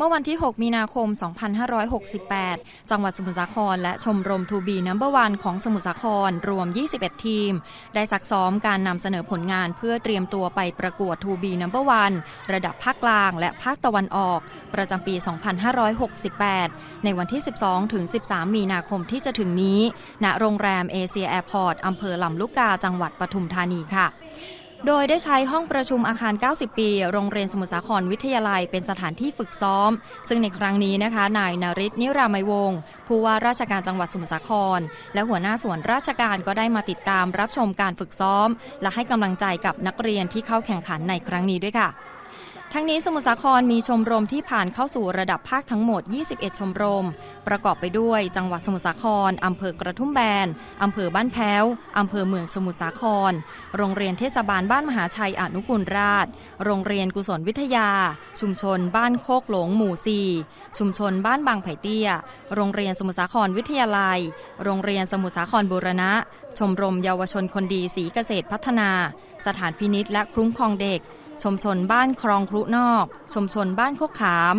เมื่อวันที่ 6 มีนาคม 2568 จังหวัดสมุทรสาคร และชมรมทูบีนัมเบอร์วันของสมุทรสาครรวม 21 ทีม ได้ซักซ้อมการนำเสนอผลงานเพื่อเตรียมตัวไปประกวดทูบีนัมเบอร์วันระดับภาคกลางและภาคตะวันออก ประจำปี 2568 ในวันที่ 12 ถึง 13 มีนาคมที่จะถึงนี้ ณ โรงแรมเอเชียแอร์พอร์ตอำเภอลำลูกกาจังหวัดปทุมธานีค่ะ โดยได้ใช้ห้องประชุมอาคาร 90 ปี โรงเรียนสมุทรสาครวิทยาลัยเป็นสถานที่ฝึกซ้อม ซึ่งในครั้งนี้นะคะ นายนาริศนิรามัยวงศ์ผู้ว่าราชการจังหวัดสมุทรสาคร และหัวหน้าส่วนราชการก็ได้มาติดตามรับชมการฝึกซ้อม และให้กำลังใจกับนักเรียนที่เข้าแข่งขันในครั้งนี้ด้วยค่ะ ทั้งนี้สมุทรสาครมีชมรมที่ผ่านเข้าสู่ระดับภาคทั้งหมด 21 ชมรม ประกอบไปด้วยจังหวัดสมุทรสาคร อำเภอกระทุ่มแบน อำเภอบ้านแพ้ว อำเภอเมืองสมุทรสาคร โรงเรียนเทศบาลบ้านมหาชัยอนุกูลราช โรงเรียนกุศลวิทยา ชุมชนบ้านโคกหลงหมู่4ชุมชนบ้านบางไผ่เตี้ย โรงเรียนสมุทรสาครวิทยาลัย โรงเรียนสมุทรสาครบูรณะ ชมรมเยาวชนคนดีสีเกษตรพัฒนา สถานพินิษและคุ้มครองเด็ก ชมชนบ้านคลองครุนอกชมชนบ้านโคกขาม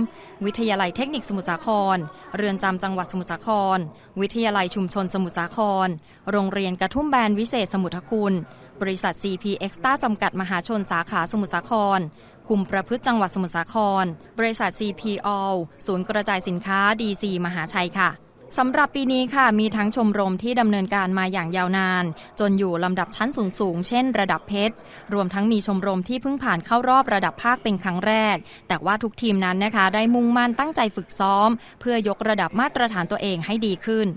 วิทยาลัยเทคนิคสมุทรสาคร เรือนจำจังหวัดสมุทรสาคร วิทยาลัยชุมชนสมุทรสาคร โรงเรียนกระทุ่มแบนวิเศษสมุทรคุณ บริษัท CP Extra จำกัดมหาชนสาขาสมุทรสาครคุมประพฤติจังหวัดสมุทรสาคร บริษัท CP All ศูนย์กระจายสินค้า DC มหาชัยค่ะ สำหรับปีนี้ค่ะมีทั้งชมรมที่ดำเนินการมาอย่างยาวนาน จนอยู่ลำดับชั้นสูงๆเช่นระดับเพชร รวมทั้งมีชมรมที่เพิ่งผ่านเข้ารอบระดับภาคเป็นครั้งแรก แต่ว่าทุกทีมนั้นนะคะได้มุ่งมั่นตั้งใจฝึกซ้อม เพื่อยกระดับมาตรฐานตัวเองให้ดีขึ้น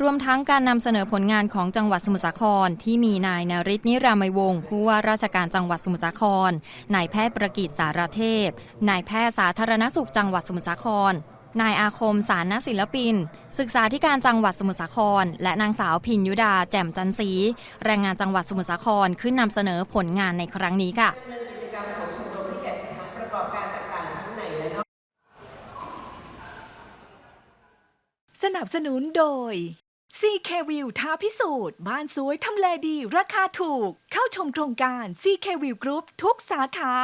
รวมทั้งการนำเสนอผลงานของจังหวัดสมุทรสาคร ที่มีนายนาริศนิรามัยวงศ์ผู้ว่าราชการจังหวัดสมุทรสาคร นายแพทย์ประกิตสารเทพ นายแพทย์สาธารณสุขจังหวัดสมุทรสาคร นายอาคมสารนศิลปิน ศึกษาธิการจังหวัดสมุทรสาคร และนางสาวพินยุดาแจ่มจันทรีแรงงานจังหวัดสมุทรสาครขึ้นนำเสนอผลงานในครั้งนี้ค่ะกิจกรรมของชมรมที่แก่สถานประกอบการต่างๆทั้งในและนอกสนับสนุนโดย CK View ท้าพิสูจน์ บ้านสวยทำเลดี ราคาถูก เข้าชมโครงการ CK View Group ทุกสาขา